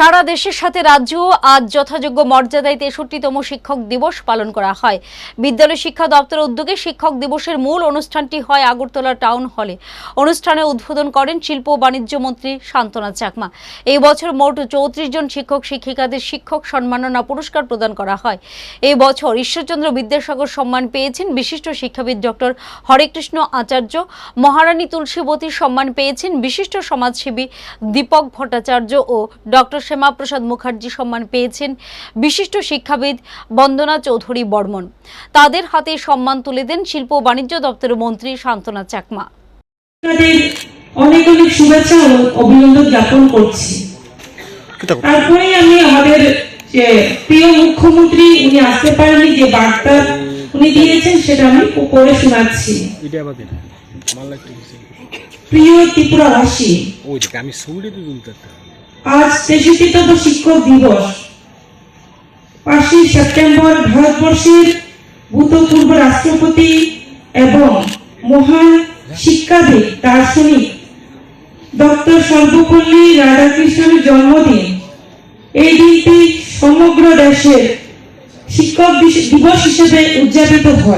সারা দেশের সাথে রাজ্যও আজ যথাযোগ্য মর্যাদায় তেষট্টিতম শিক্ষক দিবস পালন করা হয়। বিদ্যালয় শিক্ষা দপ্তরের উদ্যোগে শিক্ষক দিবসের মূল অনুষ্ঠানটি হয় আগরতলা টাউন হলে। অনুষ্ঠানে উদ্বোধন করেন শিল্প ও বাণিজ্য মন্ত্রী শান্তনা চাকমা। এই বছর মোট চৌত্রিশ জন শিক্ষক, শিক্ষিকাদের শিক্ষক সম্মাননা পুরস্কার প্রদান করা হয়। এই বছর ঈশ্বরচন্দ্র বিদ্যাসাগর সম্মান পেয়েছেন বিশিষ্ট শিক্ষাবিদ ডক্টর হরেকৃষ্ণ আচার্য। মহারানী তুলসীবতী সম্মান পেয়েছেন বিশিষ্ট সমাজসেবী দীপক ভট্টাচার্য ও ডক্টর শ্যামাপ্রসাদ মুখার্জি সম্মান পেয়েছেন বিশিষ্ট শিক্ষাবিদ বন্দনা চৌধুরী বর্মন। তাদের হাতে সম্মান তুলে দেন শিল্প বাণিজ্য দপ্তরের মন্ত্রী শান্তনা চাকমা। অনেক অনেক শুভেচ্ছা অভিনন্দন জ্ঞাপন করছি। তারপরে আমি আমাদের যে প্রিয় মুখ্যমন্ত্রী উনি আসতে পারেননি যে বার্তা উনি দিয়েছেন সেটা আমি পড়ে শোনাচ্ছি। প্রিয় ত্রিপুরাবাসী আমি তো। আজ তেষট্টিতম শিক্ষক দিবস। পাঁচই সেপ্টেম্বর ভারতবর্ষের ভূতপূর্ব রাষ্ট্রপতি এবং মহান শিক্ষাবিদ, দার্শনিক ডক্টর সর্বপল্লী রাধাকৃষ্ণের জন্মদিন। এই দিনটি সমগ্র দেশের শিক্ষক দিবস হিসেবে উদযাপিত হয়।